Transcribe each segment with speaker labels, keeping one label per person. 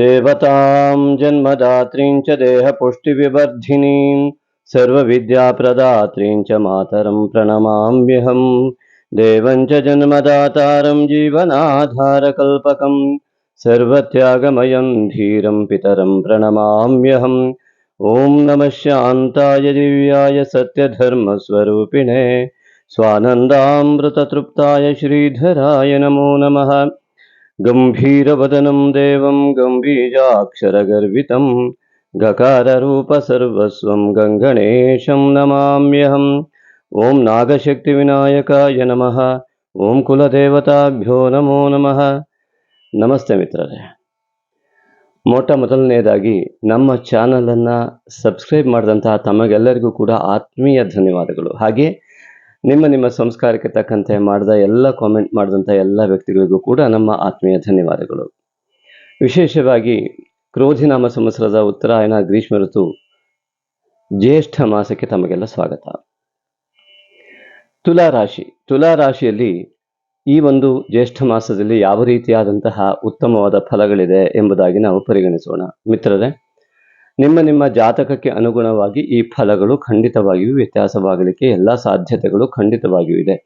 Speaker 1: देवतां जन्मदात्रीं च देहपुष्टिविवर्धिनीं च मातरं प्रणमाम्यहम्। च जन्मदातारं जीवनाधारकल्पकं सर्वत्यागमयं धीरं पितरं प्रणमाम्यहम्। ॐ नमः शान्ताय दिव्याय सत्यधर्मस्वरूपिणे। स्वानन्दामृततृप्ताय श्रीधराय नमो नमः गम्भीरवदनं देवं गम्भीराक्षरगर्वितं गकाररूपसर्वस्वं गङ्गणेशं नमाम्यहम् ॐ ನಾಗಶಕ್ತಿವಿನಾಯಕಾಯ ನಮಃ ಓಂ ಕುಲದೇವತಾಭ್ಯೋ ನಮೋ ನಮಃ ನಮಸ್ತೆ ಮಿತ್ರರೇ ಮೊಟ್ಟ ಮೊದಲನೇದಾಗಿ ನಮ್ಮ ಚಾನಲನ್ನು ಸಬ್ಸ್ಕ್ರೈಬ್ ಮಾಡಿದಂತಹ ತಮಗೆಲ್ಲರಿಗೂ ಕೂಡ ಆತ್ಮೀಯ ಧನ್ಯವಾದಗಳು ಹಾಗೆ ನಿಮ್ಮ ನಿಮ್ಮ ಸಂಸ್ಕಾರಕ್ಕೆ ತಕ್ಕಂತೆ ಮಾಡಿದ ಎಲ್ಲ ಕಾಮೆಂಟ್ ಮಾಡಿದಂಥ ಎಲ್ಲ ವ್ಯಕ್ತಿಗಳಿಗೂ ಕೂಡ ನಮ್ಮ ಆತ್ಮೀಯ ಧನ್ಯವಾದಗಳು. ವಿಶೇಷವಾಗಿ ಕ್ರೋಧಿನಾಮ ಸಂವತ್ಸರದ ಉತ್ತರಾಯಣ ಗ್ರೀಷ್ಮ ಋತು ಜ್ಯೇಷ್ಠ ಮಾಸಕ್ಕೆ ತಮಗೆಲ್ಲ ಸ್ವಾಗತ. ತುಲಾ ರಾಶಿ. ತುಲಾ ರಾಶಿಯಲ್ಲಿ ಈ ಒಂದು ಜ್ಯೇಷ್ಠ ಮಾಸದಲ್ಲಿ ಯಾವ ರೀತಿಯಾದಂತಹ ಉತ್ತಮವಾದ ಫಲಗಳಿದೆ ಎಂಬುದಾಗಿ ನಾವು ಪರಿಗಣಿಸೋಣ. ಮಿತ್ರರೇ ನಿಮ್ಮ ನಿಮ್ಮ ಜಾತಕಕ್ಕೆ ಅನುಗುಣವಾಗಿ ಈ ಫಲಗಳು ಖಂಡಿತವಾಗಿಯೂ ವ್ಯತ್ಯಾಸವಾಗಲಿಕ್ಕೆ ಎಲ್ಲ ಸಾಧ್ಯತೆಗಳು ಖಂಡಿತವಾಗಿಯೂ ಇದೆ.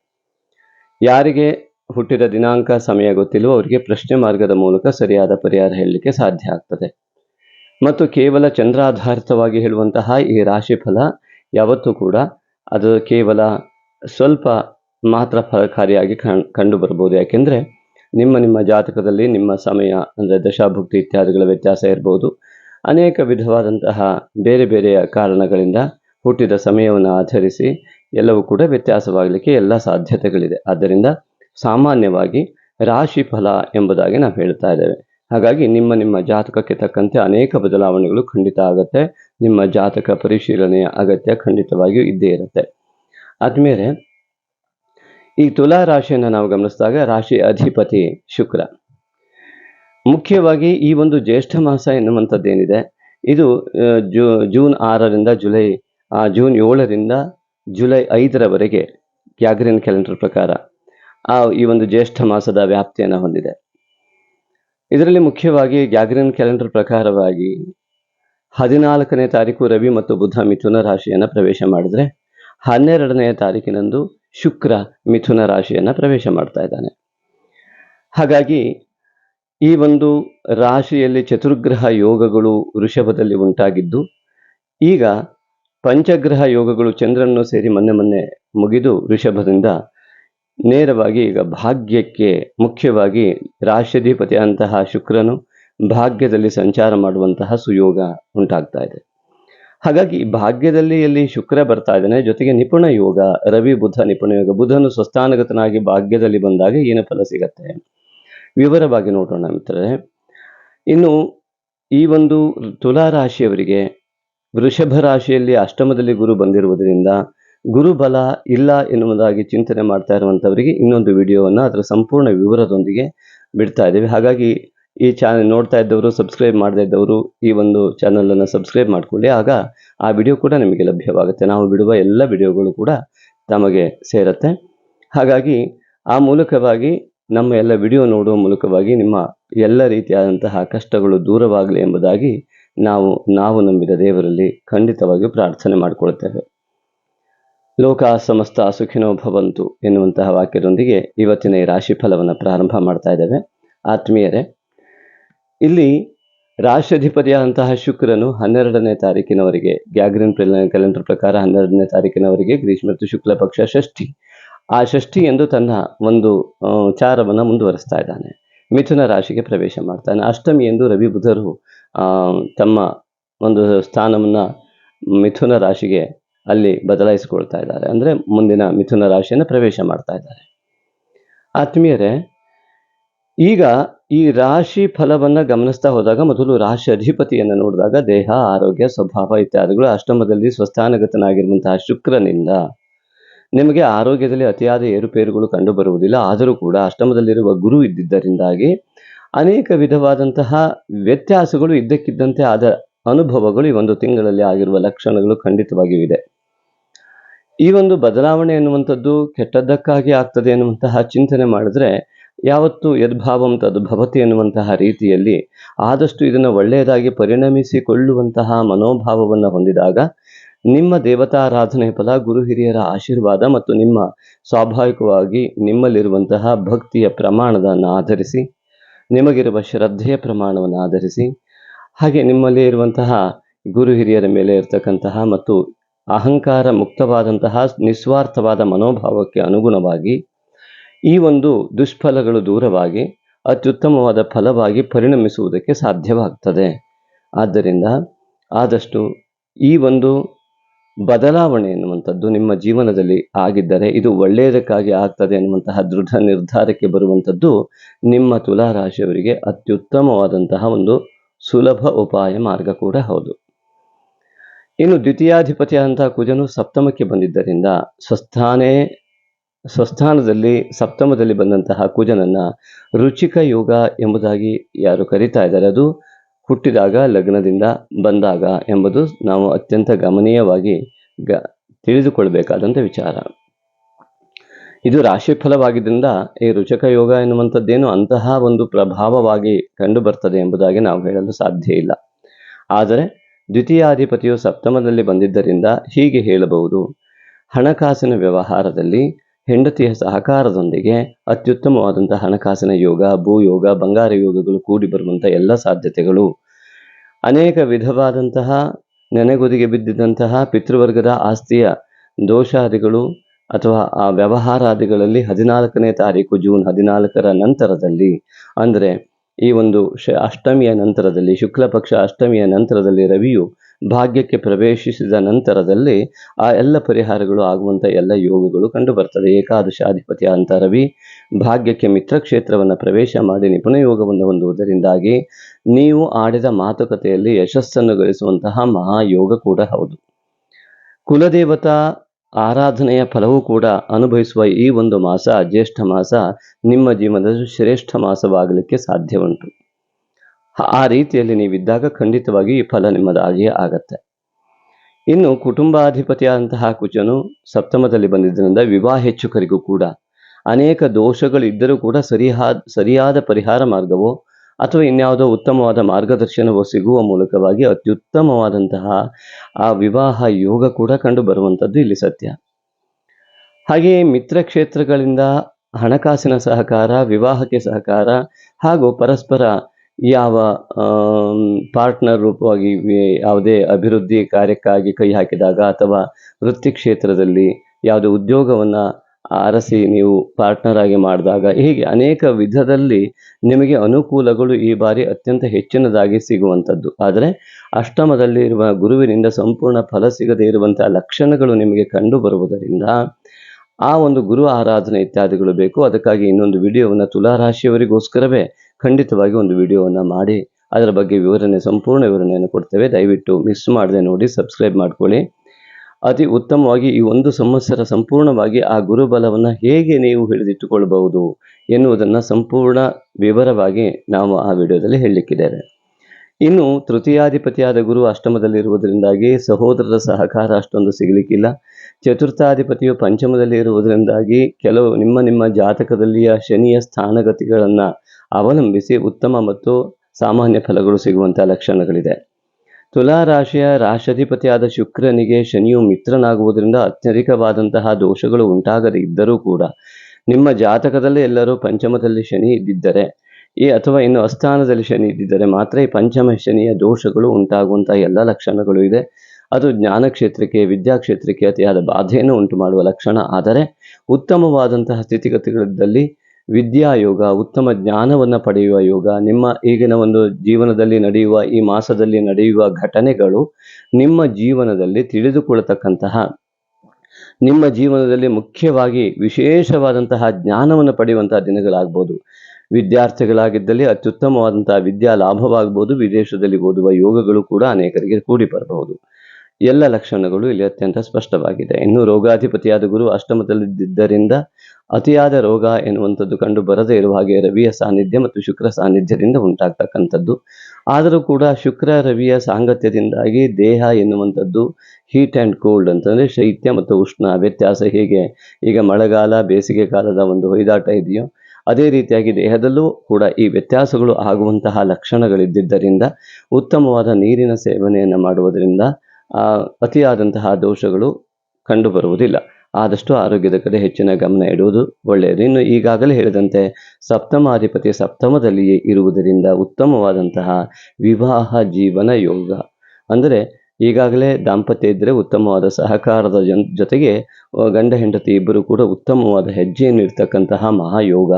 Speaker 1: ಯಾರಿಗೆ ಹುಟ್ಟಿದ ದಿನಾಂಕ, ಸಮಯ ಗೊತ್ತಿಲ್ಲವೋ ಅವರಿಗೆ ಪ್ರಶ್ನೆ ಮಾರ್ಗದ ಮೂಲಕ ಸರಿಯಾದ ಪರಿಹಾರ ಹೇಳಲಿಕ್ಕೆ ಸಾಧ್ಯ ಆಗ್ತದೆ. ಮತ್ತು ಕೇವಲ ಚಂದ್ರಾಧಾರಿತವಾಗಿ ಹೇಳುವಂತಹ ಈ ರಾಶಿ ಫಲ ಯಾವತ್ತೂ ಕೂಡ ಅದು ಕೇವಲ ಸ್ವಲ್ಪ ಮಾತ್ರ ಫಲಕಾರಿಯಾಗಿ ಕಂಡು ಬರ್ಬೋದು. ಯಾಕೆಂದರೆ ನಿಮ್ಮ ನಿಮ್ಮ ಜಾತಕದಲ್ಲಿ ನಿಮ್ಮ ಸಮಯ ಅಂದರೆ ದಶಾಭುಕ್ತಿ ಇತ್ಯಾದಿಗಳ ವ್ಯತ್ಯಾಸ ಇರ್ಬೋದು. ಅನೇಕ ವಿಧವಾದಂತಹ ಬೇರೆ ಬೇರೆಯ ಕಾರಣಗಳಿಂದ ಹುಟ್ಟಿದ ಸಮಯವನ್ನು ಆಧರಿಸಿ ಎಲ್ಲವೂ ಕೂಡ ವ್ಯತ್ಯಾಸವಾಗಲಿಕ್ಕೆ ಎಲ್ಲ ಸಾಧ್ಯತೆಗಳಿದೆ. ಆದ್ದರಿಂದ ಸಾಮಾನ್ಯವಾಗಿ ರಾಶಿ ಫಲ ಎಂಬುದಾಗಿ ನಾವು ಹೇಳ್ತಾ ಇದ್ದೇವೆ. ಹಾಗಾಗಿ ನಿಮ್ಮ ನಿಮ್ಮ ಜಾತಕಕ್ಕೆ ತಕ್ಕಂತೆ ಅನೇಕ ಬದಲಾವಣೆಗಳು ಖಂಡಿತ ಆಗುತ್ತೆ. ನಿಮ್ಮ ಜಾತಕ ಪರಿಶೀಲನೆಯ ಅಗತ್ಯ ಖಂಡಿತವಾಗಿಯೂ ಇದ್ದೇ ಇರುತ್ತೆ. ಆದ್ಮೇಲೆ ಈ ತುಲಾ ರಾಶಿಯನ್ನು ನಾವು ಗಮನಿಸಿದಾಗ ರಾಶಿ ಅಧಿಪತಿ ಶುಕ್ರ. ಮುಖ್ಯವಾಗಿ ಈ ಒಂದು ಜ್ಯೇಷ್ಠ ಮಾಸ ಎನ್ನುವಂಥದ್ದೇನಿದೆ, ಇದು ಜೂ, ಜೂನ್ ಆರರಿಂದ ಜುಲೈ ಜೂನ್ ಏಳರಿಂದ ಜುಲೈ ಐದರವರೆಗೆ ಗ್ಯಾಗ್ರಿನ್ ಕ್ಯಾಲೆಂಡರ್ ಪ್ರಕಾರ ಆ, ಈ ಒಂದು ಜ್ಯೇಷ್ಠ ಮಾಸದ ವ್ಯಾಪ್ತಿಯನ್ನು ಹೊಂದಿದೆ. ಇದರಲ್ಲಿ ಮುಖ್ಯವಾಗಿ ಗ್ಯಾಗ್ರಿನ್ ಕ್ಯಾಲೆಂಡರ್ ಪ್ರಕಾರವಾಗಿ ಹದಿನಾಲ್ಕನೇ ತಾರೀಕು ರವಿ ಮತ್ತು ಬುಧ ಮಿಥುನ ರಾಶಿಯನ್ನು ಪ್ರವೇಶ ಮಾಡಿದರೆ ಹನ್ನೆರಡನೆಯ ತಾರೀಕಿನಂದು ಶುಕ್ರ ಮಿಥುನ ರಾಶಿಯನ್ನು ಪ್ರವೇಶ ಮಾಡ್ತಾ ಇದ್ದಾನೆ. ಹಾಗಾಗಿ ಈ ಒಂದು ರಾಶಿಯಲ್ಲಿ ಚತುರ್ಗ್ರಹ ಯೋಗಗಳು ವೃಷಭದಲ್ಲಿ ಉಂಟಾಗಿದ್ದು, ಈಗ ಪಂಚಗ್ರಹ ಯೋಗಗಳು ಚಂದ್ರನ್ನು ಸೇರಿ ಮೊನ್ನೆ ಮೊನ್ನೆ ಮುಗಿದು ವೃಷಭದಿಂದ ನೇರವಾಗಿ ಈಗ ಭಾಗ್ಯಕ್ಕೆ ಮುಖ್ಯವಾಗಿ ರಾಶ್ಯಧಿಪತಿಯಂತಹ ಶುಕ್ರನು ಭಾಗ್ಯದಲ್ಲಿ ಸಂಚಾರ ಮಾಡುವಂತಹ ಸುಯೋಗ ಉಂಟಾಗ್ತಾ ಇದೆ. ಹಾಗಾಗಿ ಭಾಗ್ಯದಲ್ಲಿ ಎಲ್ಲಿ ಶುಕ್ರ ಬರ್ತಾ ಇದ್ದಾನೆ, ಜೊತೆಗೆ ನಿಪುಣ ಯೋಗ, ರವಿ ಬುಧ, ನಿಪುಣ ಯೋಗ, ಬುಧನು ಸ್ವಸ್ಥಾನಗತನಾಗಿ ಭಾಗ್ಯದಲ್ಲಿ ಬಂದಾಗ ಏನು ಫಲ ಸಿಗತ್ತೆ? ವಿವರವಾಗಿ ನೋಡೋಣ ಮಿತ್ರರೇ. ಇನ್ನು ಈ ಒಂದು ತುಲಾ ರಾಶಿಯವರಿಗೆ ವೃಷಭ ರಾಶಿಯಲ್ಲಿ ಅಷ್ಟಮದಲ್ಲಿ ಗುರು ಬಂದಿರುವುದರಿಂದ ಗುರುಬಲ ಇಲ್ಲ ಎನ್ನುವುದಾಗಿ ಚಿಂತನೆ ಮಾಡ್ತಾ ಇರುವಂಥವರಿಗೆ ಇನ್ನೊಂದು ವಿಡಿಯೋವನ್ನು ಅದರ ಸಂಪೂರ್ಣ ವಿವರದೊಂದಿಗೆ ಬಿಡ್ತಾ ಇದ್ದೀವಿ. ಹಾಗಾಗಿ ಈ ಚಾನಲ್ ನೋಡ್ತಾ ಇದ್ದವರು ಸಬ್ಸ್ಕ್ರೈಬ್ ಮಾಡದೇ ಇದ್ದವರು ಈ ಒಂದು ಚಾನಲನ್ನು ಸಬ್ಸ್ಕ್ರೈಬ್ ಮಾಡಿಕೊಳ್ಳಿ. ಆಗ ಆ ವಿಡಿಯೋ ಕೂಡ ನಿಮಗೆ ಲಭ್ಯವಾಗುತ್ತೆ. ನಾವು ಬಿಡುವ ಎಲ್ಲ ವಿಡಿಯೋಗಳು ಕೂಡ ತಮಗೆ ಸೇರುತ್ತೆ. ಹಾಗಾಗಿ ಆ ಮೂಲಕವಾಗಿ ನಮ್ಮ ಎಲ್ಲ ವಿಡಿಯೋ ನೋಡುವ ಮೂಲಕವಾಗಿ ನಿಮ್ಮ ಎಲ್ಲ ರೀತಿಯಾದಂತಹ ಕಷ್ಟಗಳು ದೂರವಾಗಲಿ ಎಂಬುದಾಗಿ ನಾವು ನಾವು ನಂಬಿದ ದೇವರಲ್ಲಿ ಖಂಡಿತವಾಗಿಯೂ ಪ್ರಾರ್ಥನೆ ಮಾಡಿಕೊಳ್ಳುತ್ತೇವೆ. ಲೋಕ ಸಮಸ್ತ ಸುಖಿನೋ ಭವಂತು ಎನ್ನುವಂತಹ ವಾಕ್ಯದೊಂದಿಗೆ ಇವತ್ತಿನ ಈ ರಾಶಿ ಫಲವನ್ನು ಪ್ರಾರಂಭ ಮಾಡ್ತಾ ಇದ್ದೇವೆ. ಆತ್ಮೀಯರೇ, ಇಲ್ಲಿ ರಾಷ್ಟ್ರಾಧಿಪತಿಯಾದಂತಹ ಶುಕ್ರನು ಹನ್ನೆರಡನೇ ತಾರೀಕಿನವರೆಗೆ, ಗ್ಯಾಗ್ರಿನ್ ಕ್ಯಾಲೆಂಡರ್ ಪ್ರಕಾರ ಹನ್ನೆರಡನೇ ತಾರೀಕಿನವರೆಗೆ, ಗ್ರೀಷ್ಮ ಶುಕ್ಲ ಪಕ್ಷ ಷಷ್ಠಿ ಆ ಷಷ್ಠಿ ಎಂದು ತನ್ನ ಒಂದು ಚಾರವನ್ನು ಮುಂದುವರಿಸ್ತಾ ಇದ್ದಾನೆ. ಮಿಥುನ ರಾಶಿಗೆ ಪ್ರವೇಶ ಮಾಡ್ತಾನೆ. ಅಷ್ಟಮಿ ಎಂದು ರವಿ ಬುಧರು ತಮ್ಮ ಒಂದು ಸ್ಥಾನವನ್ನು ಮಿಥುನ ರಾಶಿಗೆ ಅಲ್ಲಿ ಬದಲಾಯಿಸಿಕೊಳ್ತಾ ಇದ್ದಾರೆ. ಅಂದರೆ ಮುಂದಿನ ಮಿಥುನ ರಾಶಿಯನ್ನು ಪ್ರವೇಶ ಮಾಡ್ತಾ ಇದ್ದಾರೆ. ಆತ್ಮೀಯರೇ, ಈಗ ಈ ರಾಶಿ ಫಲವನ್ನು ಗಮನಿಸ್ತಾ ಹೋದಾಗ ಮೊದಲು ರಾಶಿ ಅಧಿಪತಿಯನ್ನು ನೋಡಿದಾಗ ದೇಹ, ಆರೋಗ್ಯ, ಸ್ವಭಾವ ಇತ್ಯಾದಿಗಳು ಅಷ್ಟಮದಲ್ಲಿ ಸ್ವಸ್ಥಾನಗತನಾಗಿರುವಂತಹ ಶುಕ್ರನಿಂದ ನಿಮಗೆ ಆರೋಗ್ಯದಲ್ಲಿ ಅತಿಯಾದ ಏರುಪೇರುಗಳು ಕಂಡುಬರುವುದಿಲ್ಲ. ಆದರೂ ಕೂಡ ಅಷ್ಟಮದಲ್ಲಿರುವ ಗುರು ಇದ್ದಿದ್ದರಿಂದಾಗಿ ಅನೇಕ ವಿಧವಾದಂತಹ ವ್ಯತ್ಯಾಸಗಳು ಇದ್ದಕ್ಕಿದ್ದಂತೆ ಆದ ಅನುಭವಗಳು ಈ ಒಂದು ತಿಂಗಳಲ್ಲಿ ಆಗಿರುವ ಲಕ್ಷಣಗಳು ಖಂಡಿತವಾಗಿಯೂ ಇದೆ ಈ ಒಂದು ಬದಲಾವಣೆ ಎನ್ನುವಂಥದ್ದು ಕೆಟ್ಟದ್ದಕ್ಕಾಗಿ ಆಗ್ತದೆ ಎನ್ನುವಂತಹ ಚಿಂತನೆ ಮಾಡಿದ್ರೆ ಯಾವತ್ತು ಯದ್ಭಾವಂ ತದ್ಭವತಿ ಎನ್ನುವಂತಹ ರೀತಿಯಲ್ಲಿ ಆದಷ್ಟು ಇದನ್ನು ಒಳ್ಳೆಯದಾಗಿ ಪರಿಣಮಿಸಿಕೊಳ್ಳುವಂತಹ ಮನೋಭಾವವನ್ನು ಹೊಂದಿದಾಗ ನಿಮ್ಮ ದೇವತಾರಾಧನೆ ಫಲ, ಗುರು ಹಿರಿಯರ ಆಶೀರ್ವಾದ ಮತ್ತು ನಿಮ್ಮ ಸ್ವಾಭಾವಿಕವಾಗಿ ನಿಮ್ಮಲ್ಲಿರುವಂತಹ ಭಕ್ತಿಯ ಪ್ರಮಾಣವನ್ನು ಆಧರಿಸಿ, ನಿಮಗಿರುವ ಶ್ರದ್ಧೆಯ ಪ್ರಮಾಣವನ್ನು ಆಧರಿಸಿ, ಹಾಗೆ ನಿಮ್ಮಲ್ಲಿ ಇರುವಂತಹ ಗುರು ಹಿರಿಯರ ಮೇಲೆ ಇರತಕ್ಕಂತಹ ಮತ್ತು ಅಹಂಕಾರ ಮುಕ್ತವಾದಂತಹ ನಿಸ್ವಾರ್ಥವಾದ ಮನೋಭಾವಕ್ಕೆ ಅನುಗುಣವಾಗಿ ಈ ಒಂದು ದುಷ್ಫಲಗಳು ದೂರವಾಗಿ ಅತ್ಯುತ್ತಮವಾದ ಫಲವಾಗಿ ಪರಿಣಮಿಸುವುದಕ್ಕೆ ಸಾಧ್ಯವಾಗ್ತದೆ. ಆದ್ದರಿಂದ ಆದಷ್ಟು ಈ ಒಂದು ಬದಲಾವಣೆ ಎನ್ನುವಂಥದ್ದು ನಿಮ್ಮ ಜೀವನದಲ್ಲಿ ಆಗಿದ್ದರೆ ಇದು ಒಳ್ಳೆಯದಕ್ಕಾಗಿ ಆಗ್ತದೆ ಎನ್ನುವಂತಹ ದೃಢ ನಿರ್ಧಾರಕ್ಕೆ ಬರುವಂಥದ್ದು ನಿಮ್ಮ ತುಲಾ ರಾಶಿಯವರಿಗೆ ಅತ್ಯುತ್ತಮವಾದಂತಹ ಒಂದು ಸುಲಭ ಉಪಾಯ ಮಾರ್ಗ ಕೂಡ ಹೌದು. ಇನ್ನು ದ್ವಿತೀಯಾಧಿಪತಿಯಾದಂತಹ ಕುಜನು ಸಪ್ತಮಕ್ಕೆ ಬಂದಿದ್ದರಿಂದ ಸ್ವಸ್ಥಾನೇ, ಸ್ವಸ್ಥಾನದಲ್ಲಿ, ಸಪ್ತಮದಲ್ಲಿ ಬಂದಂತಹ ಕುಜನನ್ನ ರುಚಿಕ ಯೋಗ ಎಂಬುದಾಗಿ ಯಾರು ಕರೀತಾ ಇದ್ದಾರೆ. ಅದು ಹುಟ್ಟಿದಾಗ, ಲಗ್ನದಿಂದ ಬಂದಾಗ ಎಂಬುದು ನಾವು ಅತ್ಯಂತ ಗಮನೀಯವಾಗಿ ಗ ತಿಳಿದುಕೊಳ್ಬೇಕಾದಂಥ ವಿಚಾರ. ಇದು ರಾಶಿಫಲವಾಗಿದ್ದರಿಂದ ಈ ರುಚಕ ಯೋಗ ಎನ್ನುವಂಥದ್ದೇನು ಅಂತಹ ಒಂದು ಪ್ರಭಾವವಾಗಿ ಕಂಡು ಬರ್ತದೆ ಎಂಬುದಾಗಿ ನಾವು ಹೇಳಲು ಸಾಧ್ಯ ಇಲ್ಲ. ಆದರೆ, ದ್ವಿತೀಯಾಧಿಪತಿಯು ಸಪ್ತಮದಲ್ಲಿ ಬಂದಿದ್ದರಿಂದ ಹೀಗೆ ಹೇಳಬಹುದು. ಹಣಕಾಸಿನ ವ್ಯವಹಾರದಲ್ಲಿ ಹೆಂಡತಿಯ ಸಹಕಾರದೊಂದಿಗೆ ಅತ್ಯುತ್ತಮವಾದಂತಹ ಹಣಕಾಸಿನ ಯೋಗ, ಭೂಯೋಗ, ಬಂಗಾರ ಯೋಗಗಳು ಕೂಡಿ ಬರುವಂಥ ಎಲ್ಲ ಸಾಧ್ಯತೆಗಳು. ಅನೇಕ ವಿಧವಾದಂತಹ ನೆನೆಗುದಿಗೆ ಬಿದ್ದಿದ್ದಂತಹ ಪಿತೃವರ್ಗದ ಆಸ್ತಿಯ ದೋಷಾದಿಗಳು ಅಥವಾ ಆ ವ್ಯವಹಾರಾದಿಗಳಲ್ಲಿ ಹದಿನಾಲ್ಕನೇ ತಾರೀಕು ಜೂನ್ ಹದಿನಾಲ್ಕರ ನಂತರದಲ್ಲಿ, ಅಂದರೆ ಈ ಒಂದು ಶ, ಅಷ್ಟಮಿಯ ನಂತರದಲ್ಲಿ, ಶುಕ್ಲಪಕ್ಷ ಅಷ್ಟಮಿಯ ನಂತರದಲ್ಲಿ ರವಿಯು ಭಾಗ್ಯಕ್ಕೆ ಪ್ರವೇಶಿಸಿದ ನಂತರದಲ್ಲಿ ಆ ಎಲ್ಲ ಪರಿಹಾರಗಳು ಆಗುವಂಥ ಎಲ್ಲ ಯೋಗಗಳು ಕಂಡು ಬರ್ತದೆ ಅಂತ ರವಿ, ಭಾಗ್ಯಕ್ಕೆ ಮಿತ್ರ ಕ್ಷೇತ್ರವನ್ನು ಪ್ರವೇಶ ಮಾಡಿ ನಿಪುಣ ಯೋಗವನ್ನು ಹೊಂದುವುದರಿಂದಾಗಿ ನೀವು ಆಡಿದ ಮಾತುಕತೆಯಲ್ಲಿ ಯಶಸ್ಸನ್ನು ಗಳಿಸುವಂತಹ ಮಹಾಯೋಗ ಕೂಡ ಹೌದು. ಕುಲದೇವತಾ ಆರಾಧನೆಯ ಫಲವೂ ಕೂಡ ಅನುಭವಿಸುವ ಈ ಒಂದು ಮಾಸ, ಜ್ಯೇಷ್ಠ ಮಾಸ ನಿಮ್ಮ ಜೀವನದ ಶ್ರೇಷ್ಠ ಮಾಸವಾಗಲಿಕ್ಕೆ ಸಾಧ್ಯವುಂಟು. ಆ ರೀತಿಯಲ್ಲಿ ನೀವಿದ್ದಾಗ ಖಂಡಿತವಾಗಿ ಈ ಫಲ ನಿಮ್ಮದಾಗಿಯೇ ಆಗತ್ತೆ. ಇನ್ನು ಕುಟುಂಬಾಧಿಪತಿಯಾದಂತಹ ಕುಜನು ಸಪ್ತಮದಲ್ಲಿ ಬಂದಿದ್ದರಿಂದ ವಿವಾಹ ಹೆಚ್ಚುಕರಿಗೂ ಕೂಡ ಅನೇಕ ದೋಷಗಳು ಇದ್ದರೂ ಕೂಡ ಸರಿಯಾದ ಸರಿಯಾದ ಪರಿಹಾರ ಮಾರ್ಗವೋ ಅಥವಾ ಇನ್ಯಾವುದೋ ಉತ್ತಮವಾದ ಮಾರ್ಗದರ್ಶನವೋ ಸಿಗುವ ಮೂಲಕವಾಗಿ ಅತ್ಯುತ್ತಮವಾದಂತಹ ಆ ವಿವಾಹ ಯೋಗ ಕೂಡ ಕಂಡು ಬರುವಂಥದ್ದು ಇಲ್ಲಿ ಸತ್ಯ. ಹಾಗೆಯೇ ಮಿತ್ರ ಕ್ಷೇತ್ರಗಳಿಂದ ಹಣಕಾಸಿನ ಸಹಕಾರ, ವಿವಾಹಕ್ಕೆ ಸಹಕಾರ ಹಾಗೂ ಪರಸ್ಪರ ಯಾವ ಪಾರ್ಟ್ನರ್ ರೂಪವಾಗಿ ಯಾವುದೇ ಅಭಿವೃದ್ಧಿ ಕಾರ್ಯಕ್ಕಾಗಿ ಕೈ ಹಾಕಿದಾಗ ಅಥವಾ ವೃತ್ತಿ ಕ್ಷೇತ್ರದಲ್ಲಿ ಯಾವುದೇ ಉದ್ಯೋಗವನ್ನು ಅರಸಿ ನೀವು ಪಾರ್ಟ್ನರ್ ಆಗಿ ಮಾಡಿದಾಗ ಹೀಗೆ ಅನೇಕ ವಿಧದಲ್ಲಿ ನಿಮಗೆ ಅನುಕೂಲಗಳು ಈ ಬಾರಿ ಅತ್ಯಂತ ಹೆಚ್ಚಿನದಾಗಿ ಸಿಗುವಂಥದ್ದು. ಆದರೆ ಅಷ್ಟಮದಲ್ಲಿ ಇರುವ ಗುರುವಿನಿಂದ ಸಂಪೂರ್ಣ ಫಲ ಸಿಗದೇ ಇರುವಂತಹ ಲಕ್ಷಣಗಳು ನಿಮಗೆ ಕಂಡು ಬರುವುದರಿಂದ ಆ ಒಂದು ಗುರು ಆರಾಧನೆ ಇತ್ಯಾದಿಗಳು ಬೇಕು. ಅದಕ್ಕಾಗಿ ಇನ್ನೊಂದು ವಿಡಿಯೋವನ್ನು ತುಲಾರಾಶಿಯವರಿಗೋಸ್ಕರವೇ ಖಂಡಿತವಾಗಿ ಒಂದು ವಿಡಿಯೋವನ್ನು ಮಾಡಿ, ಅದರ ಬಗ್ಗೆ ವಿವರಣೆ, ಸಂಪೂರ್ಣ ವಿವರಣೆಯನ್ನು ಕೊಡ್ತೇವೆ. ದಯವಿಟ್ಟು ಮಿಸ್ ಮಾಡದೆ ನೋಡಿ ಸಬ್ಸ್ಕ್ರೈಬ್ ಮಾಡ್ಕೊಳ್ಳಿ. ಅತಿ ಉತ್ತಮವಾಗಿ ಈ ಒಂದು ಸಂವತ್ಸರ ಸಂಪೂರ್ಣವಾಗಿ ಆ ಗುರುಬಲವನ್ನು ಹೇಗೆ ನೀವು ಹಿಡಿದಿಟ್ಟುಕೊಳ್ಬಹುದು ಎನ್ನುವುದನ್ನು ಸಂಪೂರ್ಣ ವಿವರವಾಗಿ ನಾವು ಆ ವಿಡಿಯೋದಲ್ಲಿ ಹೇಳಲಿಕ್ಕಿದ್ದೇವೆ. ಇನ್ನು ತೃತೀಯಾಧಿಪತಿಯಾದ ಗುರು ಅಷ್ಟಮದಲ್ಲಿರುವುದರಿಂದಾಗಿ, ಸಹೋದರರ ಸಹಕಾರ ಅಷ್ಟೊಂದು ಸಿಗಲಿಕ್ಕಿಲ್ಲ. ಚತುರ್ಥಾಧಿಪತಿಯು ಪಂಚಮದಲ್ಲಿ ಇರುವುದರಿಂದಾಗಿ ಕೆಲವು ನಿಮ್ಮ ನಿಮ್ಮ ಜಾತಕದಲ್ಲಿಯ ಶನಿಯ ಸ್ಥಾನಗತಿಗಳನ್ನು ಅವಲಂಬಿಸಿ ಉತ್ತಮ ಮತ್ತು ಸಾಮಾನ್ಯ ಫಲಗಳು ಸಿಗುವಂತಹ ಲಕ್ಷಣಗಳಿದೆ. ತುಲಾ ರಾಶಿಯ ರಾಶಾಧಿಪತಿಯಾದ ಶುಕ್ರನಿಗೆ ಶನಿಯು ಮಿತ್ರನಾಗುವುದರಿಂದ ಅತ್ಯಧಿಕವಾದಂತಹ ದೋಷಗಳು ಉಂಟಾಗದೇ ಇದ್ದರೂ ಕೂಡ ನಿಮ್ಮ ಜಾತಕದಲ್ಲಿ ಎಲ್ಲರೂ ಪಂಚಮದಲ್ಲಿ ಶನಿ ಇದ್ದಿದ್ದರೆ, ಈ ಅಥವಾ ಇನ್ನು ಅಸ್ಥಾನದಲ್ಲಿ ಶನಿ ಇದ್ದಿದ್ದರೆ ಮಾತ್ರ ಈ ಪಂಚಮ ಶನಿಯ ದೋಷಗಳು ಉಂಟಾಗುವಂತಹ ಎಲ್ಲ ಲಕ್ಷಣಗಳು ಇದೆ. ಅದು ಜ್ಞಾನ ಕ್ಷೇತ್ರಕ್ಕೆ, ವಿದ್ಯಾ ಕ್ಷೇತ್ರಕ್ಕೆ ಅತಿಯಾದ ಬಾಧೆಯನ್ನು ಉಂಟು ಮಾಡುವ ಲಕ್ಷಣ. ಆದರೆ ಉತ್ತಮವಾದಂತಹ ಸ್ಥಿತಿಗತಿಗಳಿದ್ದಲ್ಲಿ ವಿದ್ಯಾಯೋಗ, ಉತ್ತಮ ಜ್ಞಾನವನ್ನು ಪಡೆಯುವ ಯೋಗ, ನಿಮ್ಮ ಈಗಿನ ಒಂದು ಜೀವನದಲ್ಲಿ ನಡೆಯುವ, ಈ ಮಾಸದಲ್ಲಿ ನಡೆಯುವ ಘಟನೆಗಳು ನಿಮ್ಮ ಜೀವನದಲ್ಲಿ ತಿಳಿದುಕೊಳ್ಳತಕ್ಕಂತಹ, ನಿಮ್ಮ ಜೀವನದಲ್ಲಿ ಮುಖ್ಯವಾಗಿ ವಿಶೇಷವಾದಂತಹ ಜ್ಞಾನವನ್ನು ಪಡೆಯುವಂತಹ ದಿನಗಳಾಗ್ಬೋದು. ವಿದ್ಯಾರ್ಥಿಗಳಾಗಿದ್ದಲ್ಲಿ ಅತ್ಯುತ್ತಮವಾದಂತಹ ವಿದ್ಯಾ ಲಾಭವಾಗಬಹುದು ವಿದೇಶದಲ್ಲಿ ಓದುವ ಯೋಗಗಳು ಕೂಡ ಅನೇಕರಿಗೆ ಕೂಡಿ ಬರಬಹುದು ಎಲ್ಲ ಲಕ್ಷಣಗಳು ಇಲ್ಲಿ ಅತ್ಯಂತ ಸ್ಪಷ್ಟವಾಗಿದೆ. ಇನ್ನು ರೋಗಾಧಿಪತಿಯಾದ ಗುರು ಅಷ್ಟಮದಲ್ಲಿದ್ದರಿಂದ ಅತಿಯಾದ ರೋಗ ಎನ್ನುವಂಥದ್ದು ಕಂಡು ಬರದೇ ಇರುವ ಹಾಗೆ ರವಿಯ ಸಾನ್ನಿಧ್ಯ ಮತ್ತು ಶುಕ್ರ ಸಾನ್ನಿಧ್ಯದಿಂದ ಉಂಟಾಗ್ತಕ್ಕಂಥದ್ದು. ಆದರೂ ಕೂಡ ಶುಕ್ರ ರವಿಯ ಸಾಂಗತ್ಯದಿಂದಾಗಿ ದೇಹ ಎನ್ನುವಂಥದ್ದು ಹೀಟ್ ಆ್ಯಂಡ್ ಕೋಲ್ಡ್ ಅಂತಂದರೆ ಶೈತ್ಯ ಮತ್ತು ಉಷ್ಣ, ವ್ಯತ್ಯಾಸ ಹೇಗೆ ಈಗ ಮಳೆಗಾಲ, ಬೇಸಿಗೆ ಕಾಲದ ಒಂದು ಹೊಯ್ದಾಟ ಇದೆಯೋ ಅದೇ ರೀತಿಯಾಗಿ ದೇಹದಲ್ಲೂ ಕೂಡ ಈ ವ್ಯತ್ಯಾಸಗಳು ಆಗುವಂತಹ ಲಕ್ಷಣಗಳಿದ್ದರಿಂದ ಉತ್ತಮವಾದ ನೀರಿನ ಸೇವನೆಯನ್ನು ಮಾಡುವುದರಿಂದ ಅತಿಯಾದಂತಹ ದೋಷಗಳು ಕಂಡುಬರುವುದಿಲ್ಲ. ಆದಷ್ಟು ಆರೋಗ್ಯದ ಕಡೆ ಹೆಚ್ಚಿನ ಗಮನ ಇಡುವುದು ಒಳ್ಳೆಯದು. ಇನ್ನು ಈಗಾಗಲೇ ಹೇಳಿದಂತೆ ಸಪ್ತಮಾಧಿಪತಿ ಸಪ್ತಮದಲ್ಲಿಯೇ ಇರುವುದರಿಂದ ಉತ್ತಮವಾದಂತಹ ವಿವಾಹ ಜೀವನ ಯೋಗ. ಅಂದರೆ ಈಗಾಗಲೇ ದಾಂಪತ್ಯ ಇದ್ದರೆ ಉತ್ತಮವಾದ ಸಹಕಾರದ ಜೊತೆಗೆ ಗಂಡ, ಹೆಂಡತಿ ಇಬ್ಬರು ಕೂಡ ಉತ್ತಮವಾದ ಹೆಜ್ಜೆಯನ್ನು ಇರ್ತಕ್ಕಂತಹ ಮಹಾಯೋಗ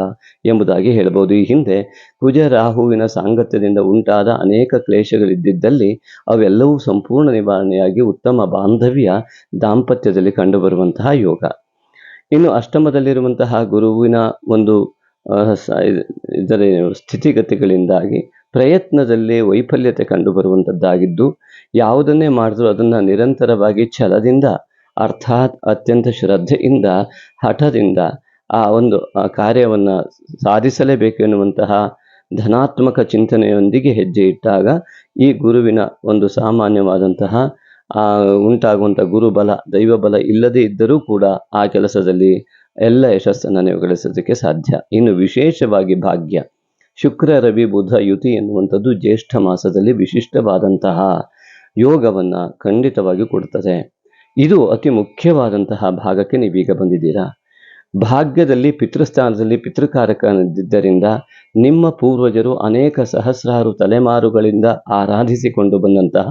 Speaker 1: ಎಂಬುದಾಗಿ ಹೇಳಬಹುದು ಈ ಹಿಂದೆ ಕುಜ ರಾಹುವಿನ ಸಾಂಗತ್ಯದಿಂದ ಉಂಟಾದ ಅನೇಕ ಕ್ಲೇಶಗಳಿದ್ದಿದ್ದಲ್ಲಿ ಅವೆಲ್ಲವೂ ಸಂಪೂರ್ಣ ನಿವಾರಣೆಯಾಗಿ ಉತ್ತಮ ಬಾಂಧವ್ಯ ದಾಂಪತ್ಯದಲ್ಲಿ ಕಂಡುಬರುವಂತಹ ಯೋಗ. ಇನ್ನು ಅಷ್ಟಮದಲ್ಲಿರುವಂತಹ ಗುರುವಿನ ಒಂದು ಇದರ ಸ್ಥಿತಿಗತಿಗಳಿಂದಾಗಿ ಪ್ರಯತ್ನದಲ್ಲಿ ವೈಫಲ್ಯತೆ ಕಂಡುಬರುವಂಥದ್ದಾಗಿದ್ದು ಯಾವುದನ್ನೇ ಮಾಡಿದ್ರೂ ಅದನ್ನು ನಿರಂತರವಾಗಿ ಛಲದಿಂದ, ಅರ್ಥಾತ್ ಅತ್ಯಂತ ಶ್ರದ್ಧೆಯಿಂದ, ಹಠದಿಂದ ಆ ಒಂದು ಕಾರ್ಯವನ್ನು ಸಾಧಿಸಲೇಬೇಕು ಎನ್ನುವಂತಹ ಧನಾತ್ಮಕ ಚಿಂತನೆಯೊಂದಿಗೆ ಹೆಜ್ಜೆ ಇಟ್ಟಾಗ ಈ ಗುರುವಿನ ಒಂದು ಸಾಮಾನ್ಯವಾದಂತಹ ಉಂಟಾಗುವಂಥ ಗುರುಬಲ, ದೈವಬಲ ಇಲ್ಲದೇ ಇದ್ದರೂ ಕೂಡ ಆ ಕೆಲಸದಲ್ಲಿ ಎಲ್ಲ ಯಶಸ್ಸನ್ನು ನೀವು ಗಳಿಸೋದಕ್ಕೆ ಸಾಧ್ಯ. ಇನ್ನು ವಿಶೇಷವಾಗಿ ಭಾಗ್ಯ. ಶುಕ್ರ, ರವಿ, ಬುಧ, ಯುತಿ ಎನ್ನುವಂಥದ್ದು ಜ್ಯೇಷ್ಠ ಮಾಸದಲ್ಲಿ ವಿಶಿಷ್ಟವಾದಂತಹ ಯೋಗವನ್ನು ಖಂಡಿತವಾಗಿ ಕೊಡುತ್ತದೆ. ಇದು ಅತಿ ಮುಖ್ಯವಾದಂತಹ ಭಾಗಕ್ಕೆ ನೀವೀಗ ಬಂದಿದ್ದೀರಾ? ಭಾಗ್ಯದಲ್ಲಿ, ಪಿತೃಸ್ಥಾನದಲ್ಲಿ ಪಿತೃಕಾರಕನಿದ್ದರಿಂದ ನಿಮ್ಮ ಪೂರ್ವಜರು ಅನೇಕ ಸಹಸ್ರಾರು ತಲೆಮಾರುಗಳಿಂದ ಆರಾಧಿಸಿಕೊಂಡು ಬಂದಂತಹ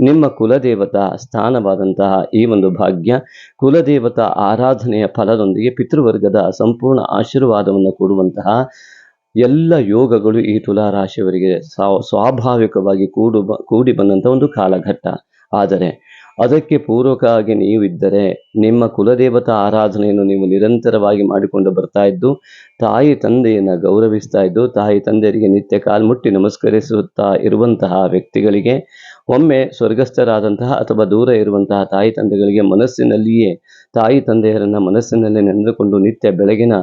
Speaker 1: ನಿಮ್ಮ ಕುಲದೇವತಾ ಸ್ಥಾನವಾದಂತಹ ಈ ಒಂದು ಭಾಗ್ಯ, ಕುಲದೇವತಾ ಆರಾಧನೆಯ ಫಲದೊಂದಿಗೆ ಪಿತೃವರ್ಗದ ಸಂಪೂರ್ಣ ಆಶೀರ್ವಾದವನ್ನು ಕೊಡುವಂತಹ ಎಲ್ಲ ಯೋಗಗಳು ಈ ತುಲಾ ರಾಶಿಯವರಿಗೆ ಸ್ವಾಭಾವಿಕವಾಗಿ ಕೂಡು ಕೂಡಿ ಬಂದಂಥ ಒಂದು ಕಾಲಘಟ್ಟ. ಆದರೆ ಅದಕ್ಕೆ ಪೂರಕವಾಗಿ ನೀವಿದ್ದರೆ ನಿಮ್ಮ ಕುಲದೇವತಾ ಆರಾಧನೆಯನ್ನು ನೀವು ನಿರಂತರವಾಗಿ ಮಾಡಿಕೊಂಡು ಬರ್ತಾ ಇದ್ದು, ತಾಯಿ ತಂದೆಯನ್ನು ಗೌರವಿಸ್ತಾ ಇದ್ದು, ತಾಯಿ ತಂದೆಯರಿಗೆ ನಿತ್ಯ ಕಾಲ್ಮುಟ್ಟಿ ನಮಸ್ಕರಿಸುತ್ತಾ ಇರುವಂತಹ ವ್ಯಕ್ತಿಗಳಿಗೆ, ಒಮ್ಮೆ ಸ್ವರ್ಗಸ್ಥರಾದಂತಹ ಅಥವಾ ದೂರ ಇರುವಂತಹ ತಾಯಿ ತಂದೆಗಳಿಗೆ ಮನಸ್ಸಿನಲ್ಲಿಯೇ ತಾಯಿ ತಂದೆಯರನ್ನು ಮನಸ್ಸಿನಲ್ಲೇ ನೆನೆದುಕೊಂಡು ನಿತ್ಯ ಬೆಳಗಿನ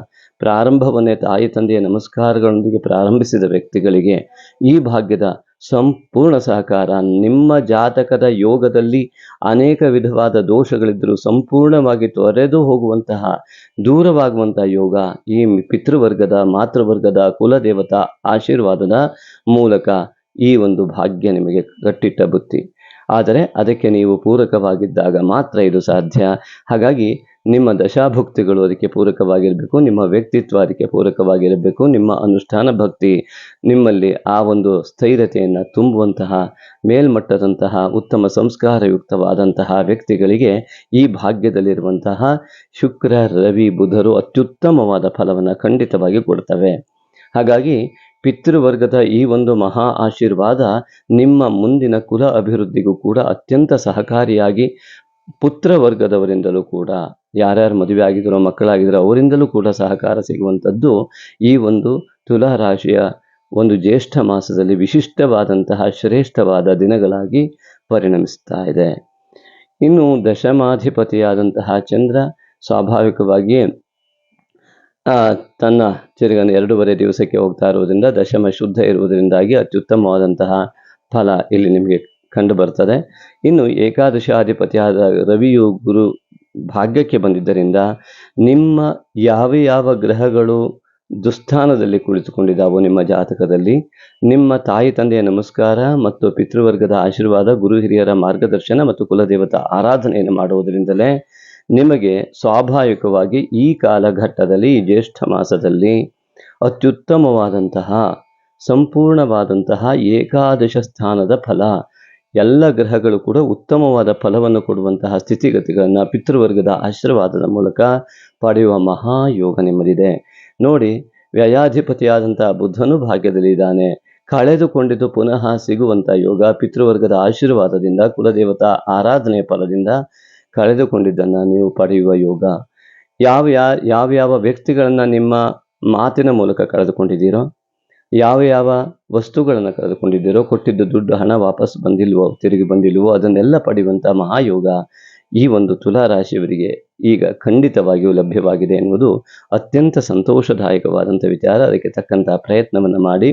Speaker 1: ಪ್ರಾರಂಭವನ್ನೇ ತಾಯಿ ತಂದೆಯ ನಮಸ್ಕಾರಗಳೊಂದಿಗೆ ಪ್ರಾರಂಭಿಸಿದ ವ್ಯಕ್ತಿಗಳಿಗೆ ಈ ಭಾಗ್ಯದ ಸಂಪೂರ್ಣ ಸಹಕಾರ, ನಿಮ್ಮ ಜಾತಕದ ಯೋಗದಲ್ಲಿ ಅನೇಕ ವಿಧವಾದ ದೋಷಗಳಿದ್ದರೂ ಸಂಪೂರ್ಣವಾಗಿ ತೊರೆದು ಹೋಗುವಂತಹ ದೂರವಾಗುವಂತಹ ಯೋಗ ಈ ಪಿತೃವರ್ಗದ, ಮಾತೃವರ್ಗದ ಕುಲದೇವತಾ ಆಶೀರ್ವಾದದ ಮೂಲಕ ಈ ಒಂದು ಭಾಗ್ಯ ನಿಮಗೆ ಕಟ್ಟಿಟ್ಟ ಬುತ್ತಿ. ಆದರೆ ಅದಕ್ಕೆ ನೀವು ಪೂರಕವಾಗಿದ್ದಾಗ ಮಾತ್ರ ಇದು ಸಾಧ್ಯ. ಹಾಗಾಗಿ ನಿಮ್ಮ ದಶಾಭುಕ್ತಿಗಳು ಅದಕ್ಕೆ ಪೂರಕವಾಗಿರಬೇಕು, ನಿಮ್ಮ ವ್ಯಕ್ತಿತ್ವ ಅದಕ್ಕೆ ಪೂರಕವಾಗಿರಬೇಕು, ನಿಮ್ಮ ಅನುಷ್ಠಾನ ಭಕ್ತಿ, ನಿಮ್ಮಲ್ಲಿ ಆ ಒಂದು ಸ್ಥೈರ್ಯತೆಯನ್ನು ತುಂಬುವಂತಹ, ಮೇಲ್ಮಟ್ಟದಂತಹ, ಉತ್ತಮ ಸಂಸ್ಕಾರಯುಕ್ತವಾದಂತಹ ವ್ಯಕ್ತಿಗಳಿಗೆ ಈ ಭಾಗ್ಯದಲ್ಲಿರುವಂತಹ ಶುಕ್ರ, ರವಿ, ಬುಧರು ಅತ್ಯುತ್ತಮವಾದ ಫಲವನ್ನು ಖಂಡಿತವಾಗಿ ಕೊಡ್ತವೆ. ಹಾಗಾಗಿ ಪಿತೃವರ್ಗದ ಈ ಒಂದು ಮಹಾ ಆಶೀರ್ವಾದ ನಿಮ್ಮ ಮುಂದಿನ ಕುಲ ಅಭಿವೃದ್ಧಿಗೂ ಕೂಡ ಅತ್ಯಂತ ಸಹಕಾರಿಯಾಗಿ ಪುತ್ರವರ್ಗದವರಿಂದಲೂ ಕೂಡ ಯಾರ್ಯಾರು ಮದುವೆ ಆಗಿದ್ರೋ, ಮಕ್ಕಳಾಗಿದ್ರೋ, ಅವರಿಂದಲೂ ಕೂಡ ಸಹಕಾರ ಸಿಗುವಂಥದ್ದು ಈ ಒಂದು ತುಲಾ ರಾಶಿಯ ಒಂದು ಜ್ಯೇಷ್ಠ ಮಾಸದಲ್ಲಿ ವಿಶಿಷ್ಟವಾದಂತಹ ಶ್ರೇಷ್ಠವಾದ ದಿನಗಳಾಗಿ ಪರಿಣಮಿಸ್ತಾ ಇದೆ. ಇನ್ನು ದಶಮಾಧಿಪತಿಯಾದಂತಹ ಚಂದ್ರ ಸ್ವಾಭಾವಿಕವಾಗಿಯೇ ತನ್ನ ತಿರುಗನ ಎರಡೂವರೆ ದಿವಸಕ್ಕೆ ಹೋಗ್ತಾ ಇರುವುದರಿಂದ, ದಶಮ ಶುದ್ಧ ಇರುವುದರಿಂದಾಗಿ ಅತ್ಯುತ್ತಮವಾದಂತಹ ಫಲ ಇಲ್ಲಿ ನಿಮಗೆ ಕಂಡು ಬರ್ತದೆ ಇನ್ನು ಏಕಾದಶಾಧಿಪತಿಯಾದ ರವಿಯು ಗುರು ಭಾಗ್ಯಕ್ಕೆ ಬಂದಿದ್ದರಿಂದ ನಿಮ್ಮ ಯಾವ ಯಾವ ಗ್ರಹಗಳು ದುಸ್ಥಾನದಲ್ಲಿ ಕುಳಿತುಕೊಂಡಿದ್ದಾವೋ ನಿಮ್ಮ ಜಾತಕದಲ್ಲಿ, ನಿಮ್ಮ ತಾಯಿ ತಂದೆಯ ನಮಸ್ಕಾರ ಮತ್ತು ಪಿತೃವರ್ಗದ ಆಶೀರ್ವಾದ, ಗುರು ಹಿರಿಯರ ಮಾರ್ಗದರ್ಶನ ಮತ್ತು ಕುಲದೇವತಾ ಆರಾಧನೆಯನ್ನು ಮಾಡುವುದರಿಂದಲೇ ನಿಮಗೆ ಸ್ವಾಭಾವಿಕವಾಗಿ ಈ ಕಾಲಘಟ್ಟದಲ್ಲಿ, ಈ ಜ್ಯೇಷ್ಠ ಮಾಸದಲ್ಲಿ ಅತ್ಯುತ್ತಮವಾದಂತಹ, ಸಂಪೂರ್ಣವಾದಂತಹ ಏಕಾದಶ ಸ್ಥಾನದ ಫಲ ಎಲ್ಲ ಗ್ರಹಗಳು ಕೂಡ ಉತ್ತಮವಾದ ಫಲವನ್ನು ಕೊಡುವಂತಹ ಸ್ಥಿತಿಗತಿಗಳನ್ನು ಪಿತೃವರ್ಗದ ಆಶೀರ್ವಾದದ ಮೂಲಕ ಪಡೆಯುವ ಮಹಾಯೋಗ ನಿಮ್ಮದಿದೆ. ನೋಡಿ, ವ್ಯಯಾಧಿಪತಿಯಾದಂತಹ ಬುದ್ಧನು ಭಾಗ್ಯದಲ್ಲಿ ಇದ್ದಾನೆ. ಕಳೆದುಕೊಂಡಿದ್ದು ಪುನಃ ಸಿಗುವಂಥ ಯೋಗ ಪಿತೃವರ್ಗದ ಆಶೀರ್ವಾದದಿಂದ, ಕುಲದೇವತಾ ಆರಾಧನೆಯ ಫಲದಿಂದ ಕಳೆದುಕೊಂಡಿದ್ದನ್ನು ನೀವು ಪಡೆಯುವ ಯೋಗ. ಯಾವ ಯಾವ್ಯಾವ ವ್ಯಕ್ತಿಗಳನ್ನು ನಿಮ್ಮ ಮಾತಿನ ಮೂಲಕ ಕಳೆದುಕೊಂಡಿದ್ದೀರೋ ಯಾವ ಯಾವ ವಸ್ತುಗಳನ್ನು ಕಳೆದುಕೊಂಡಿದ್ದೀರೋ, ಕೊಟ್ಟಿದ್ದ ದುಡ್ಡು, ಹಣ ವಾಪಸ್ ಬಂದಿಲ್ವೋ, ತಿರುಗಿ ಬಂದಿಲ್ವೋ, ಅದನ್ನೆಲ್ಲ ಪಡೆಯುವಂಥ ಮಹಾಯೋಗ ಈ ಒಂದು ತುಲಾರಾಶಿಯವರಿಗೆ ಈಗ ಖಂಡಿತವಾಗಿಯೂ ಲಭ್ಯವಾಗಿದೆ ಎನ್ನುವುದು ಅತ್ಯಂತ ಸಂತೋಷದಾಯಕವಾದಂಥ ವಿಚಾರ. ಅದಕ್ಕೆ ತಕ್ಕಂಥ ಪ್ರಯತ್ನವನ್ನು ಮಾಡಿ,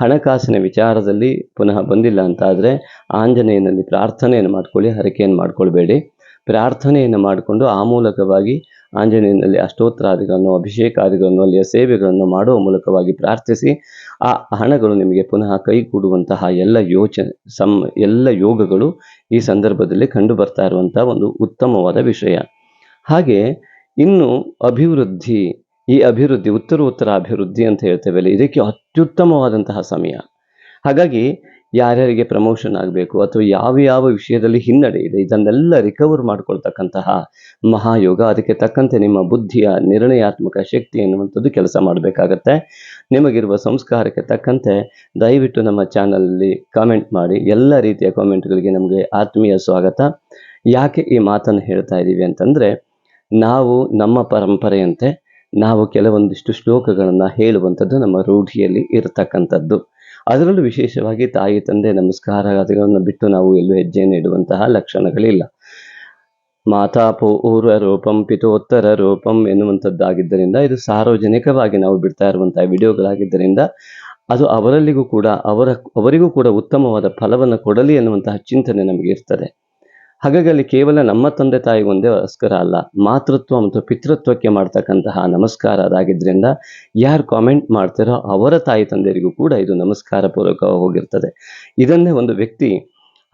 Speaker 1: ಹಣಕಾಸಿನ ವಿಚಾರದಲ್ಲಿ ಪುನಃ ಬಂದಿಲ್ಲ ಅಂತಾದರೆ ಆಂಜನೇಯನಲ್ಲಿ ಪ್ರಾರ್ಥನೆಯನ್ನು ಮಾಡ್ಕೊಳ್ಳಿ, ಹರಕೆಯನ್ನು ಮಾಡಿಕೊಳ್ಬೇಡಿ. ಪ್ರಾರ್ಥನೆಯನ್ನು ಮಾಡಿಕೊಂಡು ಆ ಮೂಲಕವಾಗಿ ಆಂಜನೇಯನಲ್ಲಿ ಅಷ್ಟೋತ್ತರಾದಿಗಳನ್ನು, ಅಭಿಷೇಕಾದಿಗಳನ್ನು, ಅಲ್ಲಿಯ ಸೇವೆಗಳನ್ನು ಮಾಡುವ ಮೂಲಕವಾಗಿ ಪ್ರಾರ್ಥಿಸಿ ಆ ಹಣಗಳು ನಿಮಗೆ ಪುನಃ ಕೈಗೂಡುವಂತಹ ಎಲ್ಲ ಯೋಚನೆ, ಸಂ, ಎಲ್ಲ ಯೋಗಗಳು ಈ ಸಂದರ್ಭದಲ್ಲಿ ಕಂಡು ಬರ್ತಾ ಇರುವಂತಹ ಒಂದು ಉತ್ತಮವಾದ ವಿಷಯ. ಹಾಗೆ ಇನ್ನು ಅಭಿವೃದ್ಧಿ, ಈ ಅಭಿವೃದ್ಧಿ, ಉತ್ತರೋತ್ತರ ಅಭಿವೃದ್ಧಿ ಅಂತ ಹೇಳ್ತೇವಲ್ಲ, ಇದಕ್ಕೆ ಅತ್ಯುತ್ತಮವಾದಂತಹ ಸಮಯ. ಹಾಗಾಗಿ ಯಾರ್ಯಾರಿಗೆ ಪ್ರಮೋಷನ್ ಆಗಬೇಕು ಅಥವಾ ಯಾವ ಯಾವ ವಿಷಯದಲ್ಲಿ ಹಿನ್ನಡೆ ಇದೆ, ಇದನ್ನೆಲ್ಲ ರಿಕವರ್ ಮಾಡಿಕೊಳ್ತಕ್ಕಂತಹ ಮಹಾಯೋಗ. ಅದಕ್ಕೆ ತಕ್ಕಂತೆ ನಿಮ್ಮ ಬುದ್ಧಿಯ ನಿರ್ಣಯಾತ್ಮಕ ಶಕ್ತಿ ಎನ್ನುವಂಥದ್ದು ಕೆಲಸ ಮಾಡಬೇಕಾಗತ್ತೆ. ನಿಮಗಿರುವ ಸಂಸ್ಕಾರಕ್ಕೆ ತಕ್ಕಂತೆ ದಯವಿಟ್ಟು ನಮ್ಮ ಚಾನಲಲ್ಲಿ ಕಾಮೆಂಟ್ ಮಾಡಿ. ಎಲ್ಲ ರೀತಿಯ ಕಾಮೆಂಟ್ಗಳಿಗೆ ನಮಗೆ ಆತ್ಮೀಯ ಸ್ವಾಗತ. ಯಾಕೆ ಈ ಮಾತನ್ನು ಹೇಳ್ತಾ ಇದ್ದೀವಿ ಅಂತಂದರೆ, ನಾವು ನಮ್ಮ ಪರಂಪರೆಯಂತೆ ನಾವು ಕೆಲವೊಂದಿಷ್ಟು ಶ್ಲೋಕಗಳನ್ನು ಹೇಳುವಂಥದ್ದು ನಮ್ಮ ರೂಢಿಯಲ್ಲಿ ಇರತಕ್ಕಂಥದ್ದು. ಅದರಲ್ಲೂ ವಿಶೇಷವಾಗಿ ತಾಯಿ ತಂದೆ ನಮಸ್ಕಾರ ನಮಸ್ಕಾರಗಳನ್ನು ಬಿಟ್ಟು ನಾವು ಎಲ್ಲೂ ಹೆಜ್ಜೆಯನ್ನು ಇಡುವಂತಹ ಲಕ್ಷಣಗಳಿಲ್ಲ. ಮಾತಾ ಪೂರ್ವ ರೂಪಂ ಪಿತೋತ್ತರ ರೂಪಂ ಎನ್ನುವಂಥದ್ದಾಗಿದ್ದರಿಂದ ಇದು ಸಾರ್ವಜನಿಕವಾಗಿ ನಾವು ಬಿಡ್ತಾ ಇರುವಂತಹ ವಿಡಿಯೋಗಳಾಗಿದ್ದರಿಂದ ಅದು ಅವರಲ್ಲಿಗೂ ಕೂಡ ಅವರ ಅವರಿಗೂ ಕೂಡ ಉತ್ತಮವಾದ ಫಲವನ್ನು ಕೊಡಲಿ ಎನ್ನುವಂತಹ ಚಿಂತನೆ ನಮಗೆ ಇರ್ತದೆ. ಹಾಗಾಗಿ ಕೇವಲ ನಮ್ಮ ತಂದೆ ತಾಯಿಗೊಂದೇ ನಮಸ್ಕಾರ ಅಲ್ಲ, ಮಾತೃತ್ವ ಮತ್ತು ಪಿತೃತ್ವಕ್ಕೆ ಮಾಡ್ತಕ್ಕಂತಹ ನಮಸ್ಕಾರ ಅದಾಗಿದ್ದರಿಂದ ಯಾರು ಕಾಮೆಂಟ್ ಮಾಡ್ತಾರೋ ಅವರ ತಾಯಿ ತಂದೆಯರಿಗೂ ಕೂಡ ಇದು ನಮಸ್ಕಾರ ಪೂರ್ವಕ ಹೋಗಿರ್ತದೆ. ಇದನ್ನೇ ಒಂದು ವ್ಯಕ್ತಿ,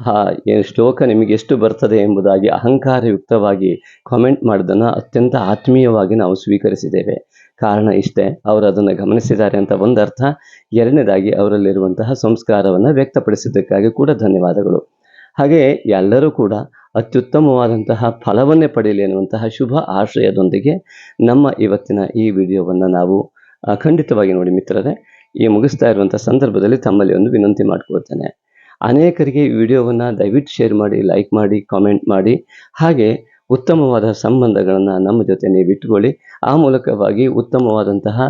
Speaker 1: ಆ ಶ್ಲೋಕ ನಿಮಗೆ ಎಷ್ಟು ಬರ್ತದೆ ಎಂಬುದಾಗಿ ಅಹಂಕಾರಯುಕ್ತವಾಗಿ ಕಾಮೆಂಟ್ ಮಾಡೋದನ್ನು ಅತ್ಯಂತ ಆತ್ಮೀಯವಾಗಿ ನಾವು ಸ್ವೀಕರಿಸಿದ್ದೇವೆ. ಕಾರಣ ಇಷ್ಟೇ, ಅವರು ಅದನ್ನು ಗಮನಿಸಿದ್ದಾರೆ ಅಂತ ಒಂದರ್ಥ, ಎರಡನೇದಾಗಿ ಅವರಲ್ಲಿರುವಂತಹ ಸಂಸ್ಕಾರವನ್ನು ವ್ಯಕ್ತಪಡಿಸಿದ್ದಕ್ಕಾಗಿ ಕೂಡ ಧನ್ಯವಾದಗಳು. ಹಾಗೆ ಎಲ್ಲರೂ ಕೂಡ ಅತ್ಯುತ್ತಮವಾದಂತಹ ಫಲವನ್ನೇ ಪಡೆಯಲಿ ಎನ್ನುವಂತಹ ಶುಭ ಆಶ್ರಯದೊಂದಿಗೆ ನಮ್ಮ ಇವತ್ತಿನ ಈ ವಿಡಿಯೋವನ್ನು ನಾವು ಖಂಡಿತವಾಗಿ ನೋಡಿ ಮಿತ್ರರೇ, ಈ ಮುಗಿಸ್ತಾ ಇರುವಂಥ ಸಂದರ್ಭದಲ್ಲಿ ತಮ್ಮಲ್ಲಿ ಒಂದು ವಿನಂತಿ ಮಾಡಿಕೊಳ್ತೇನೆ. ಅನೇಕರಿಗೆ ಈ ವಿಡಿಯೋವನ್ನು ದಯವಿಟ್ಟು ಶೇರ್ ಮಾಡಿ, ಲೈಕ್ ಮಾಡಿ, ಕಾಮೆಂಟ್ ಮಾಡಿ, ಹಾಗೆ ಉತ್ತಮವಾದ ಸಂಬಂಧಗಳನ್ನು ನಮ್ಮ ಜೊತೆ ನೀವು ಇಟ್ಕೊಳ್ಳಿ ಆ ಮೂಲಕವಾಗಿ ಉತ್ತಮವಾದಂತಹ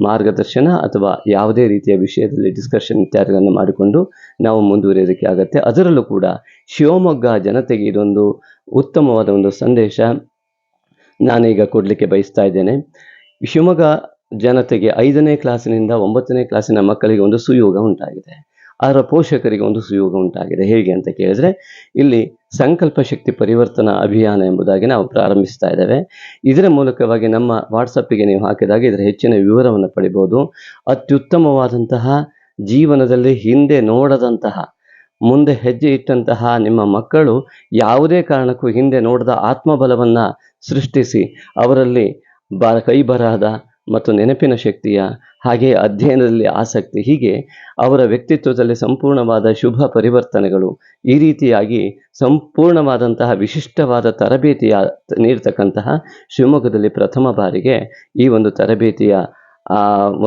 Speaker 1: ಮಾರ್ಗದರ್ಶನ ಅಥವಾ ಯಾವುದೇ ರೀತಿಯ ವಿಷಯದಲ್ಲಿ ಡಿಸ್ಕಷನ್ ಇತ್ಯಾದಿಗಳನ್ನು ಮಾಡಿಕೊಂಡು ನಾವು ಮುಂದುವರಿಯೋದಕ್ಕೆ ಆಗತ್ತೆ. ಅದರಲ್ಲೂ ಕೂಡ ಶಿವಮೊಗ್ಗ ಜನತೆಗೆ ಇದೊಂದು ಉತ್ತಮವಾದ ಒಂದು ಸಂದೇಶ ನಾನೀಗ ಕೊಡಲಿಕ್ಕೆ ಬಯಸ್ತಾ ಇದ್ದೇನೆ. ಶಿವಮೊಗ್ಗ ಜನತೆಗೆ ಐದನೇ ಕ್ಲಾಸಿನಿಂದ ಒಂಬತ್ತನೇ ಕ್ಲಾಸಿನ ಮಕ್ಕಳಿಗೆ ಒಂದು ಸುಯೋಗ ಉಂಟಾಗಿದೆ. ಅದರ ಪೋಷಕರಿಗೆ ಒಂದು ಸುಯೋಗ ಉಂಟಾಗಿದೆ. ಹೇಗೆ ಅಂತ ಕೇಳಿದ್ರೆ, ಇಲ್ಲಿ ಸಂಕಲ್ಪ ಶಕ್ತಿ ಪರಿವರ್ತನಾ ಅಭಿಯಾನ ಎಂಬುದಾಗಿ ನಾವು ಪ್ರಾರಂಭಿಸ್ತಾ ಇದ್ದೇವೆ. ಇದರ ಮೂಲಕವಾಗಿ ನಮ್ಮ ವಾಟ್ಸಪ್ಪಿಗೆ ನೀವು ಹಾಕಿದಾಗ ಇದರ ಹೆಚ್ಚಿನ ವಿವರವನ್ನು ಪಡಿಬೋದು ಅತ್ಯುತ್ತಮವಾದಂತಹ ಜೀವನದಲ್ಲಿ ಹಿಂದೆ ನೋಡದಂತಹ, ಮುಂದೆ ಹೆಜ್ಜೆ ಇಟ್ಟಂತಹ ನಿಮ್ಮ ಮಕ್ಕಳು ಯಾವುದೇ ಕಾರಣಕ್ಕೂ ಹಿಂದೆ ನೋಡದ ಆತ್ಮಬಲವನ್ನು ಸೃಷ್ಟಿಸಿ ಅವರಲ್ಲಿ ಬ ಕೈ ಬರಹದ ಮತ್ತು ನೆನಪಿನ ಶಕ್ತಿಯ ಹಾಗೆ ಅಧ್ಯಯನದಲ್ಲಿ ಆಸಕ್ತಿ, ಹೀಗೆ ಅವರ ವ್ಯಕ್ತಿತ್ವದಲ್ಲಿ ಸಂಪೂರ್ಣವಾದ ಶುಭ ಪರಿವರ್ತನೆಗಳು ಈ ರೀತಿಯಾಗಿ ಸಂಪೂರ್ಣವಾದಂತಹ ವಿಶಿಷ್ಟವಾದ ತರಬೇತಿಯ ನೀಡ್ತಕ್ಕಂತಹ ಶಿವಮೊಗ್ಗದಲ್ಲಿ ಪ್ರಥಮ ಬಾರಿಗೆ ಈ ಒಂದು ತರಬೇತಿಯ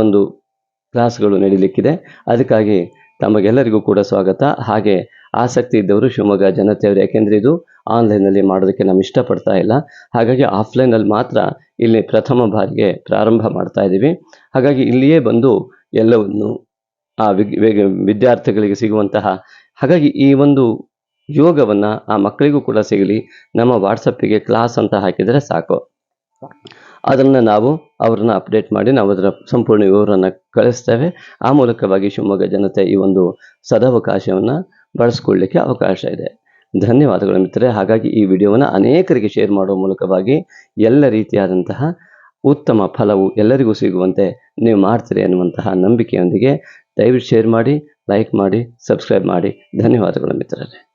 Speaker 1: ಒಂದು ಕ್ಲಾಸ್ಗಳು ನಡೀಲಿಕ್ಕಿದೆ. ಅದಕ್ಕಾಗಿ ತಮಗೆಲ್ಲರಿಗೂ ಕೂಡ ಸ್ವಾಗತ. ಹಾಗೆ ಆಸಕ್ತಿ ಇದ್ದವರು ಶಿವಮೊಗ್ಗ ಜನತೆಯವರು. ಯಾಕೆಂದರೆ ಇದು ಆನ್ಲೈನಲ್ಲಿ ಮಾಡೋದಕ್ಕೆ ನಾವು ಇಷ್ಟಪಡ್ತಾ ಇಲ್ಲ. ಹಾಗಾಗಿ ಆಫ್ಲೈನಲ್ಲಿ ಮಾತ್ರ ಇಲ್ಲಿ ಪ್ರಥಮ ಬಾರಿಗೆ ಪ್ರಾರಂಭ ಮಾಡ್ತಾ ಇದ್ದೀವಿ. ಹಾಗಾಗಿ ಇಲ್ಲಿಯೇ ಬಂದು ಎಲ್ಲವನ್ನು ಆ ವಿದ್ಯಾರ್ಥಿಗಳಿಗೆ ಸಿಗುವಂತಹ, ಹಾಗಾಗಿ ಈ ಒಂದು ಯೋಗವನ್ನು ಆ ಮಕ್ಕಳಿಗೂ ಕೂಡ ಸಿಗಲಿ, ನಮ್ಮ ವಾಟ್ಸಪ್ಪಿಗೆ ಕ್ಲಾಸ್ ಅಂತ ಹಾಕಿದರೆ ಸಾಕು. ಅದನ್ನು ನಾವು ಅವ್ರನ್ನ ಅಪ್ಡೇಟ್ ಮಾಡಿ ನಾವು ಅದರ ಸಂಪೂರ್ಣ ವಿವರವನ್ನು ಕಳಿಸ್ತೇವೆ. ಆ ಮೂಲಕವಾಗಿ ಶಿವಮೊಗ್ಗ ಜನತೆ ಈ ಒಂದು ಸದವಕಾಶವನ್ನು ಬಳಸ್ಕೊಳ್ಳಿಕ್ಕೆ ಅವಕಾಶ ಇದೆ. ಧನ್ಯವಾದಗಳು ಮಿತ್ರರೆ. ಹಾಗಾಗಿ ಈ ವಿಡಿಯೋವನ್ನು ಅನೇಕರಿಗೆ ಶೇರ್ ಮಾಡುವ ಮೂಲಕವಾಗಿ ಎಲ್ಲ ರೀತಿಯಾದಂತಹ ಉತ್ತಮ ಫಲವು ಎಲ್ಲರಿಗೂ ಸಿಗುವಂತೆ ನೀವು ಮಾಡ್ತೀರಿ ಅನ್ನುವಂತಹ ನಂಬಿಕೆಯೊಂದಿಗೆ ದಯವಿಟ್ಟು ಶೇರ್ ಮಾಡಿ, ಲೈಕ್ ಮಾಡಿ, ಸಬ್ಸ್ಕ್ರೈಬ್ ಮಾಡಿ. ಧನ್ಯವಾದಗಳು ಮಿತ್ರರೇ.